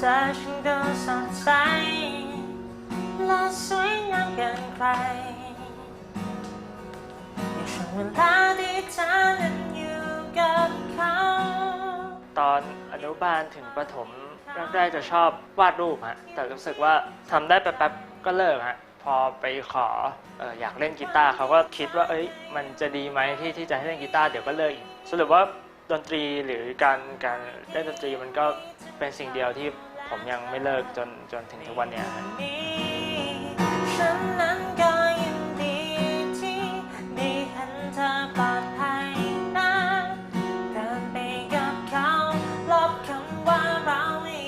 ธอช่างดูสดใสและสวยงามเกินใครในช่วงเวลาที่เธอนั้นอยู่กับเขาตอนอนุบาลถึงประถมแรกๆจะชอบวาดรูปฮะแต่รู้สึกว่าทำได้แป๊บๆก็เลิกฮะพอไปขอเอออยากเล่นกีตาร์เขาก็คิดว่าเอ้ยมันจะดีไหมที่ที่จะให้เล่นกีตาร์เดี๋ยวก็เลิกอีกสรุปว่าดนตรีหรือการการเล่นดนตรีมันก็เป็นสิ่งเดียวที่ ผมยังไม่เลิกจนจนถึงทุกวันเนี้ยฮะฉันนั้นก็ยินดีที่ได้เห็นเธอปลอดภัยนะเดินไปกับเขาลบคำว่าเราไม่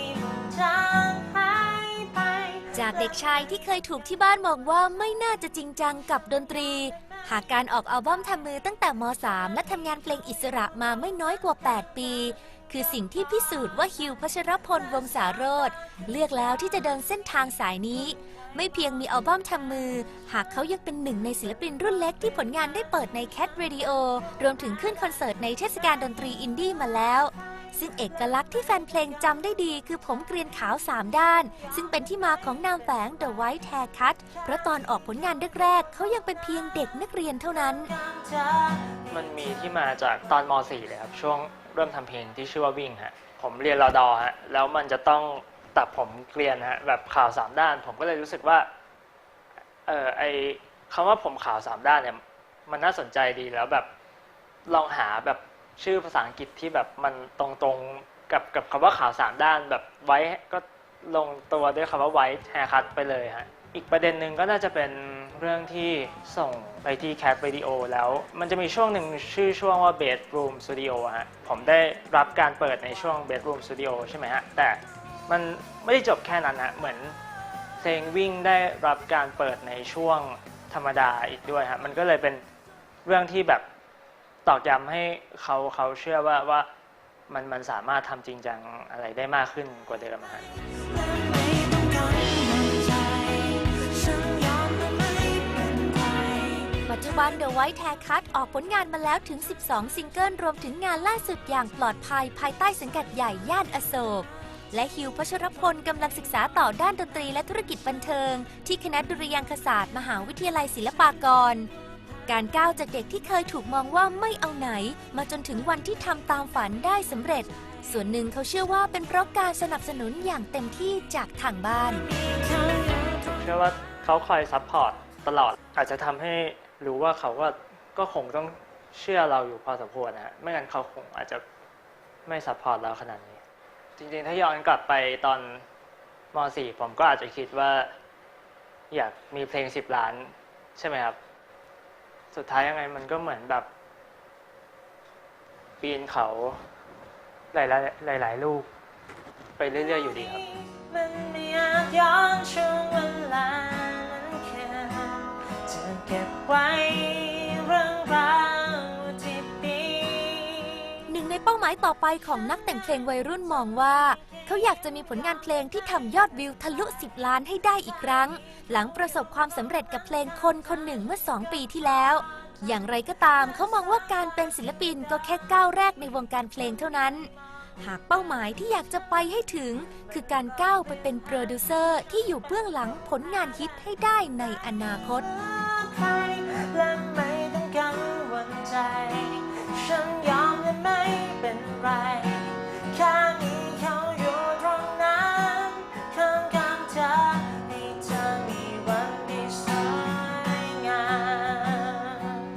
จางหายไป จากเด็กชายที่เคยถูกที่บ้านมองว่าไม่น่าจะจริงจังกับดนตรี หากการออกอัลบั้มทำมือตั้งแต่ม .3 และทำงานเพลงอิสระมาไม่น้อยกว่า 8 ปี คือสิ่งที่พิสูจน์ว่าฮิวพัชรพลวงศาโรธเลือกแล้วที่จะเดินเส้นทางสายนี้ ไม่เพียงมีอัลบั้มทำมือ หากเขายังเป็นหนึ่งในศิลปินรุ่นเล็กที่ผลงานได้เปิดใน Cat Radio รวมถึงขึ้นคอนเสิร์ตในเทศกาลดนตรีอินดี้มาแล้ว ซึ่งเอกลักษณ์ที่แฟนเพลงจำได้ดีคือผมเกรียนขาว3ด้าน ซึ่งเป็นที่มาของนามแฝง The White Haircut เพราะตอนออกผลงานแรกๆเขายังเป็นเพียงเด็กนักเรียนเท่านั้น มันมีที่มาจากตอนม .4 เลยครับช่วง เริ่มทำเพลงที่ชื่อว่าวิ่งฮะผมเรียนรอดอฮะแล้วมันจะต้องตัดผมเกลียนฮะแบบข่าวสามด้าน ผมก็เลยรู้สึกว่าเออไอคำว่าผมข่าวสามด้านเนี่ยมันน่าสนใจดีแล้วแบบลองหาแบบชื่อภาษาอังกฤษที่แบบมันตรงๆกับกับคำว่าข่าวสามด้านแบบไว้ก็ลงตัวด้วยคำว่าไว้แฮร์คัตไปเลยฮะอีกประเด็นหนึ่งก็น่าจะเป็น เรื่องที่ส่งไปที่ Cat Radio แล้ว มันจะมีช่วงหนึ่งชื่อช่วงว่า Bedroom Studio อฮะ ผมได้รับการเปิดในช่วง Bedroom Studio ใช่ไหมฮะ แต่มันไม่ได้จบแค่นั้นฮะ เหมือนเพลงวิ่งได้รับการเปิดในช่วงธรรมดาอีกด้วยฮะ มันก็เลยเป็นเรื่องที่แบบตอกย้ำให้เขาเขาเชื่อว่าว่ามันมันสามารถทำจริงจังอะไรได้มากขึ้นกว่าเดิมฮะ จุบัน The White Haircut ออกผลงานมาแล้วถึง 12 ซิงเกิล รวมถึงงานล่าสุดอย่างปลอดภัยภายใต้สังกัดใหญ่ย่านอโศก และฮิวพัชรพลกำลังศึกษาต่อด้านดนตรีและธุรกิจบันเทิง ที่คณะดุริยางคศาสตร์ มหาวิทยาลัยศิลปากร การก้าวจากเด็กที่เคยถูกมองว่าไม่เอาไหน มาจนถึงวันที่ทำตามฝันได้สำเร็จ ส่วนหนึ่งเขาเชื่อว่าเป็นเพราะการสนับสนุนอย่างเต็มที่จากทางบ้าน เชื่อว่าเขาคอยซัพพอร์ตตลอดอาจจะทำให้ รู้ว่าเขาก็ก็คงต้องเชื่อเราอยู่พอสมควรนะฮะไม่งั้นเขาคงอาจจะไม่ซัพพอร์ตเราขนาดนี้ จริงๆ ถ้าย้อนกลับไปตอนม .4 ผมก็อาจจะคิดว่า อยากมีเพลง10ล้าน ใช่ไหมครับ สุดท้ายยังไงมันก็เหมือนแบบ ปีนเขา หลายๆหลายๆลูก ไปเรื่อยๆอยู่ดีครับ มันไม่อาจย้อนช่วงเวลา ก็บไว้เรื่องราวที่ดีหนึ่งในเป้าหมายต่อไปของนักแต่งเพลงวัยรุ่นมองว่า เขาอยากจะมีผลงานเพลงที่ทำยอดวิวทะลุ 10 ล้านให้ได้อีกครั้ง หลังประสบความสำเร็จกับเพลงคนคนหนึ่งเมื่อ 2 ปีที่แล้ว อย่างไรก็ตามเขามองว่าการเป็นศิลปินก็แค่ก้าวแรกในวงการเพลงเท่านั้น หากเป้าหมายที่อยากจะไปให้ถึง คือการก้าวไปเป็นโปรดิวเซอร์ที่อยู่เบื้องหลังผลงานฮิตให้ได้ในอนาคต ใคร